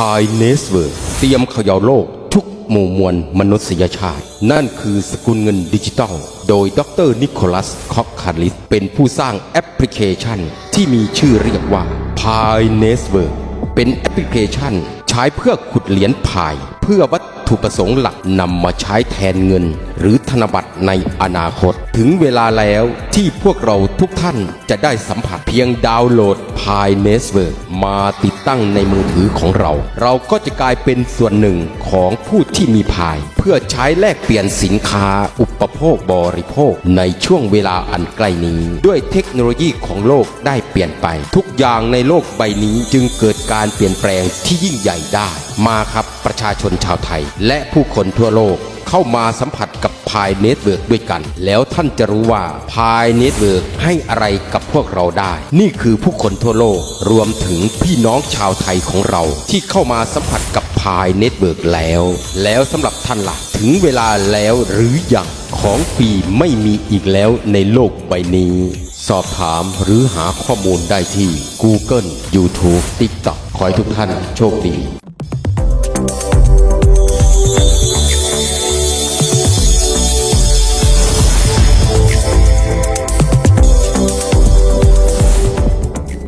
พายเนสเวิร์เตรียมเขย่าโลกทุกหมู่มวลมนุษยชาติ นั่นคือสกุลเงินดิจิทัลโดยดรนิโคลัส คอกคาริส เป็นผู้สร้างแอปพลิเคชัน ที่มีชื่อเรียกว่าพายเนสเวิร์เป็นแอปพลิเคชัน ใช้เพื่อขุดเหรียญพาย เพื่อวัตถุประสงค์หลักนำมาใช้แทนเงินหรือธนบัตรในอนาคต ถึงเวลาแล้วที่พวกเราทุกท่านจะได้สัมผัสเพียงดาวน์โหลด p i n e t w o r k มาติดตั้งในมือถือของเรา เราก็จะกลายเป็นส่วนหนึ่งของผู้ที่มีพาย เพื่อใช้แลกเปลี่ยนสินค้าอุปโภคบริโภคในช่วงเวลาอันใกล้นี้ ด้วยเทคโนโลยีของโลกได้เปลี่ยนไป ทุกอย่างในโลกใบนี้จึงเกิดการเปลี่ยนแปลงที่ยิ่งใหญ่ได้ มาครับประชาชนชาวไทย และผู้คนทั่วโลก เข้ามาสัมผัสกับพายเน็ตเวิร์กด้วยกัน แล้วท่านจะรู้ว่าพายเน็ตเวิร์กให้อะไรกับพวกเราได้ นี่คือผู้คนทั่วโลกรวมถึงพี่น้องชาวไทยของเรา ที่เข้ามาสัมผัสกับพายเน็ตเวิร์กแล้ว แล้วสำหรับท่านล่ะถึงเวลาแล้วหรือยังของฟรีไม่มีอีกแล้วในโลกใบนี้ สอบถามหรือหาข้อมูลได้ที่ Google YouTube TikTok ขอให้ทุกท่านโชคดี